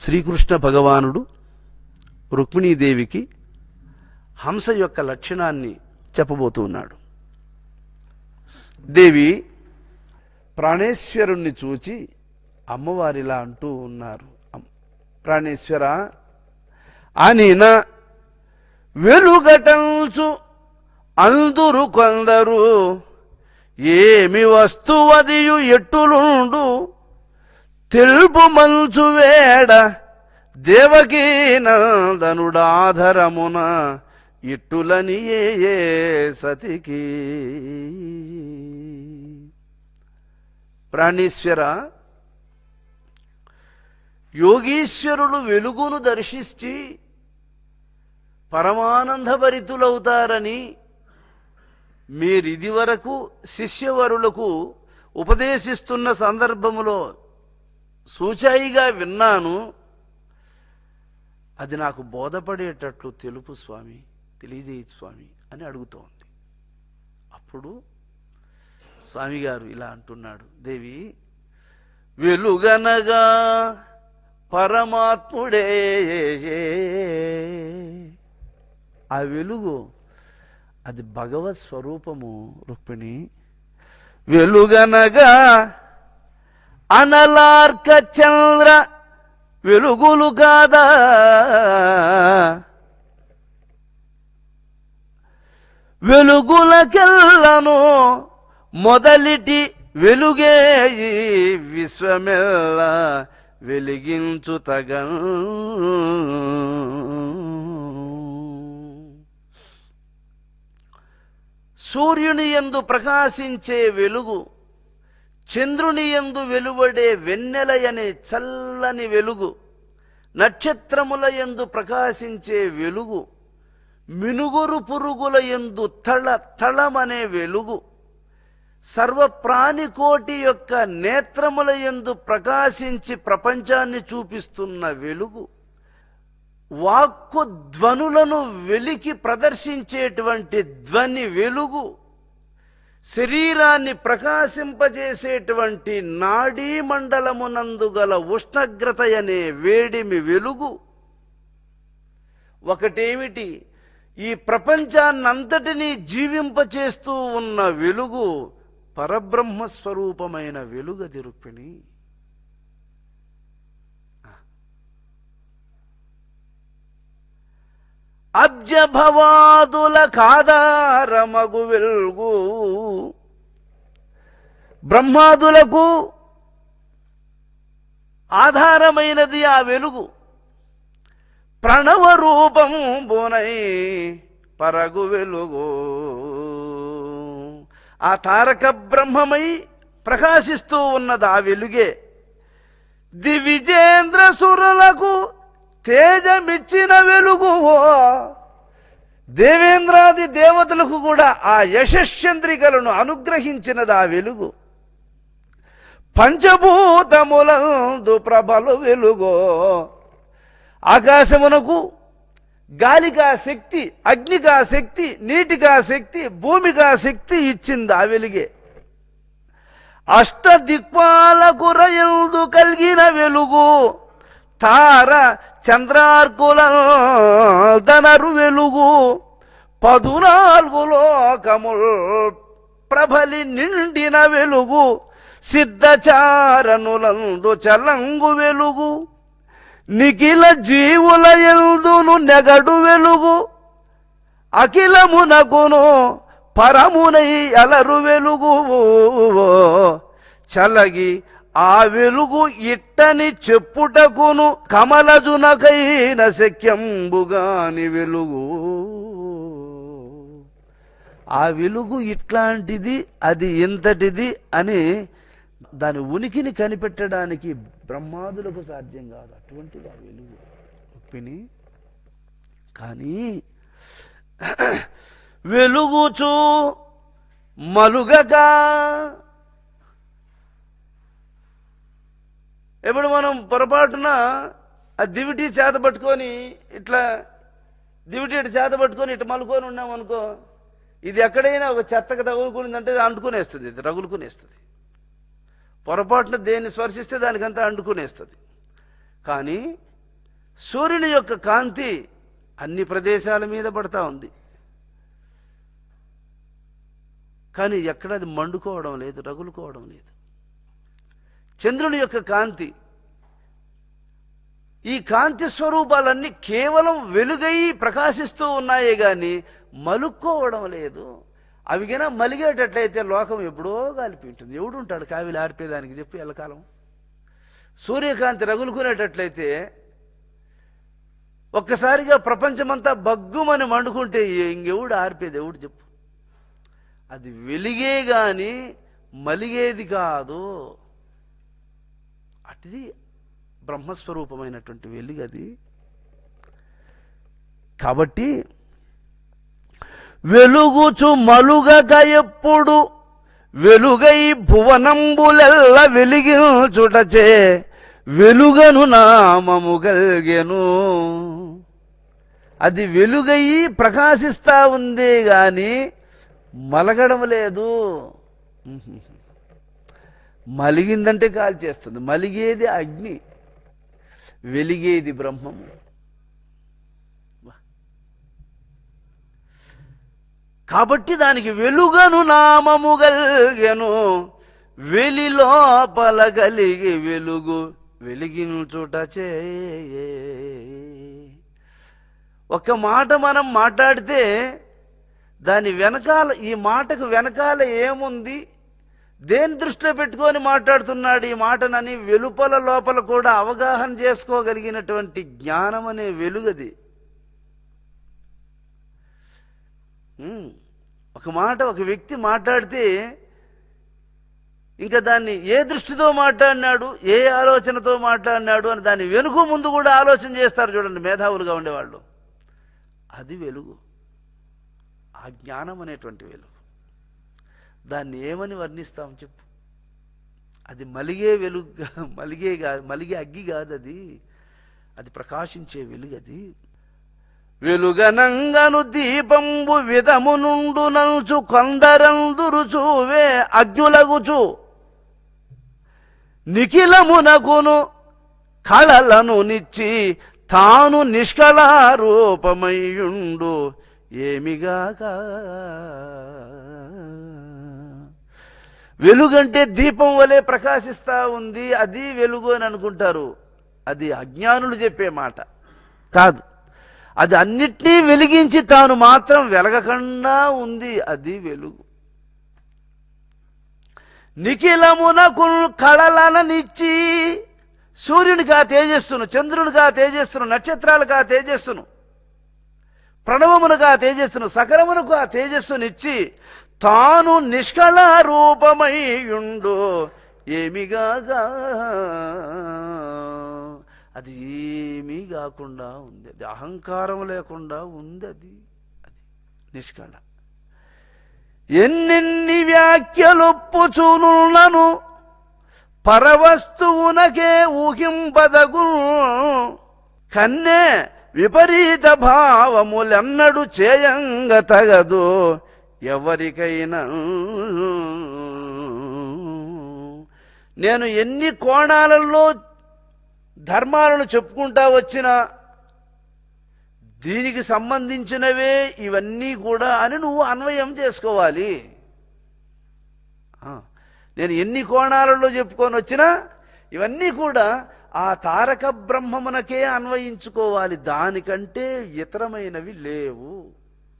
శ్రీకృష్ణ భగవానుడు రుక్మిణీదేవికి హంస యొక్క లక్షణాన్ని చెప్పబోతూ ఉన్నాడు దేవి ప్రాణేశ్వరుణ్ణి చూచి అమ్మవారిలా అంటూ ఉన్నారు. ప్రాణేశ్వర అనిన వెలుగటంచు అందురు కొందరు ఏమి వస్తువదియు ఎట్టులుండు తెలుపు మంచు వేడ దేవకీ నందనుడాధరమున ఇట్టులని ఏ సతికి. ప్రాణీశ్వర యోగీశ్వరులు వెలుగును దర్శించి పరమానందభరితులవుతారని మీరిది వరకు శిష్యవరులకు ఉపదేశిస్తున్న సందర్భములో సూచాయిగా విన్నాను. అది నాకు బోధపడేటట్లు తెలుపు స్వామి తెలియజేయి స్వామి అని అడుగుతోంది. అప్పుడు స్వామి గారు ఇలా అంటున్నాడు దేవి వెలుగనగా పరమాత్ముడే ఆ వెలుగు అది భగవత్ స్వరూపము రుక్మిణి. వెలుగనగా అనలార్క చంద్ర వెలుగులు కాదా? వెలుగులకెల్లను మొదలిటి వెలుగే విశ్వమెల్లా విశ్వమెల్ల వెలిగించు తగన్. సూర్యుని యందు ప్రకాశించే వెలుగు చంద్రుని యందు వెలువడే వెన్నెలయనే చల్లని వెలుగు నక్షత్రముల యందు ప్రకాశించే వెలుగు మినుగురు పురుగుల యందు తళ తళమనే వెలుగు సర్వ ప్రాణికోటి యొక్క నేత్రముల యందు ప్రకాశించి ప్రపంచాన్ని చూపిస్తున్న వెలుగు వాక్కు ధ్వనులను వెలికి ప్రదర్శించేటువంటి ధ్వని వెలుగు. శరీరాన్ని ప్రకాశింపజేసేటువంటి నాడీ మండలమునందు గల ఉష్ణగ్రత అనే వేడిమి వెలుగు. ఒకటేమిటి? ఈ ప్రపంచాన్నంతటినీ జీవింపచేస్తూ ఉన్న వెలుగు పరబ్రహ్మ స్వరూపమైన వెలుగది రుక్మిణి అబ్జభవాదుల కాదారమగు వెలుగు? బ్రహ్మాదులకు ఆధారమైనది ఆ వెలుగు. ప్రణవ రూపం బోనై పరగు వెలుగు. ఆ తారక బ్రహ్మమై ప్రకాశిస్తూ ఉన్నది ఆ వెలుగే. దివిజేంద్ర సురులకు తేజమిచ్చిన వెలుగు దేవేంద్రాది దేవతలకు కూడా ఆ యశశ్చంద్రికలను అనుగ్రహించినది ఆ వెలుగు. పంచభూతములందు ప్రభలు వెలుగో. ఆకాశమునకు గాలికా శక్తి అగ్నికా శక్తి నీటికా శక్తి భూమికా శక్తి ఇచ్చింది ఆ వెలుగే. అష్ట దిక్పాలకు రయందు కలిగిన వెలుగు. తార చంద్రార్కుల దనరు వెలుగు పదునాలుగు లోకముల్ ప్రభలి నిండిన వెలుగు సిద్ధచారనులందు చలంగు వెలుగు నిఖిల జీవుల ఎందును నెగడు వెలుగు అఖిలమునకును పరమునై అలరు వెలుగు చలగి ఆ వెలుగు ఇట్టని చెప్పుటకును కమలజునకైన శక్యంబుగాని వెలుగు. ఆ వెలుగు ఇట్లాంటిది అది ఇంతటిది అని దాని ఉనికిని కనిపెట్టడానికి బ్రహ్మాదులకు సాధ్యం కాదు. అటువంటిది ఆ వెలుగు. ఒప్పిని? కానీ వెలుగుచు మలుగగా ఇప్పుడు మనం పొరపాటున ఆ దివిటి చేత పట్టుకొని ఇట్లా దివిటి ఇటు చేత పట్టుకొని ఇటు మలుకొని ఉన్నాం అనుకో ఇది ఎక్కడైనా ఒక చెత్తకు తగులుకునిందంటే అది అంటుకునేస్తుంది ఇది రగులుకునేస్తుంది. పొరపాటున దేన్ని స్పర్శిస్తే దానికంతా అంటుకునేస్తుంది. కానీ సూర్యుని యొక్క కాంతి అన్ని ప్రదేశాల మీద పడతా ఉంది. కానీ ఎక్కడ అది మండుకోవడం లేదు రగులుకోవడం లేదు. చంద్రుని యొక్క కాంతి. ఈ కాంతి స్వరూపాలన్నీ కేవలం వెలుగై ప్రకాశిస్తూ ఉన్నాయే గాని మలుక్కోవడం లేదు. అవి గిన మలిగేటట్లయితే లోకం ఎప్పుడో గాలిపింటుంది ఎవడుంటాడు కావిలు ఆర్పేదానికి చెప్పి ఎల్లకాలం. సూర్యకాంతి రగులుకునేటట్లయితే ఒక్కసారిగా ప్రపంచమంతా బగ్గుమని మండుకుంటే ఇంకెవుడు ఆర్పేది? ఎవడు చెప్పు? అది వెలిగే గాని మలిగేది కాదు. అటిది బ్రహ్మస్వరూపమైనటువంటి వెలుగు అది కాబట్టి వెలుగుచు మలుగక ఎప్పుడు వెలుగై భువనంబులెల్ల వెలిగించుటచే వెలుగను నామము గల్గెను. అది వెలుగయి ప్రకాశిస్తా ఉందే గాని మలగడం లేదు. మలిగిందంటే కాల్ చేస్తుంది. మలిగేది అగ్ని వెలిగేది బ్రహ్మము. కాబట్టి దానికి వెలుగను నామము గల్గెను వెలి లోపల కలిగి వెలుగు వెలిగించుట చే ఒక మాట మనం మాట్లాడితే దాని వెనకాల ఈ మాటకు వెనకాల ఏముంది? దేని దృష్టిలో పెట్టుకొని మాట్లాడుతున్నాడు ఈ మాటనని వెలుపల లోపల కూడా అవగాహన చేసుకోగలిగినటువంటి జ్ఞానం అనే వెలుగది. ఒక మాట ఒక వ్యక్తి మాట్లాడితే ఇంకా దాన్ని ఏ దృష్టితో మాట్లాడినాడు ఏ ఆలోచనతో మాట్లాడినాడు అని దాని వెనుక ముందు కూడా ఆలోచన చేస్తారు చూడండి మేధావులుగా ఉండేవాళ్ళు. అది వెలుగు. ఆ జ్ఞానం అనేటువంటి వెలుగు. దాన్ని ఏమని వర్ణిస్తాం చెప్పు. అది మలిగే వెలుగుగా మలిగే కాదు మలిగే అగ్గి కాదు అది. అది ప్రకాశించే వెలుగు అది. వెలుగనంగను దీపంబు విధము నుండు నంచు కొందరందురు చూవే అగ్నులగుచు. నిఖిలమునకును కళలను నిచ్చి తాను నిష్కళారూపమయ్యుండు ఏమిగాక? వెలుగంటే దీపం వలె ప్రకాశిస్తా ఉంది అది వెలుగు అని అనుకుంటారు. అది అజ్ఞానులు చెప్పే మాట. కాదు. అది అన్నిటినీ వెలిగించి తాను మాత్రం వెలగకుండా ఉంది అది వెలుగు. నిఖిలమున కళలననిచ్చి సూర్యునికి ఆ తేజస్సును చంద్రునికి ఆ తేజస్సును నక్షత్రాలకు ఆ తేజస్సును ప్రణవమునకు ఆ తేజస్సును సకరమునకు ఆ తేజస్సునిచ్చి తాను నిష్కళ రూపమయ్యుండు ఏమిగాగా? అది ఏమీ కాకుండా ఉంది. అది అహంకారం లేకుండా ఉంది అది. అది నిష్కళ. ఎన్నెన్ని వ్యాఖ్యలొప్పుచునులను పరవస్తువునకే ఊహింపదగు కన్నే విపరీత భావములెన్నడు చేయంగ తగదు. ఎవరికైనా. నేను ఎన్ని కోణాలలో ధర్మాలను చెప్పుకుంటా వచ్చినా దీనికి సంబంధించినవే ఇవన్నీ కూడా అని నువ్వు అన్వయం చేసుకోవాలి. నేను ఎన్ని కోణాలలో చెప్పుకొని వచ్చినా ఇవన్నీ కూడా ఆ తారక బ్రహ్మమునకే అన్వయించుకోవాలి. దానికంటే ఇతరమైనవి లేవు.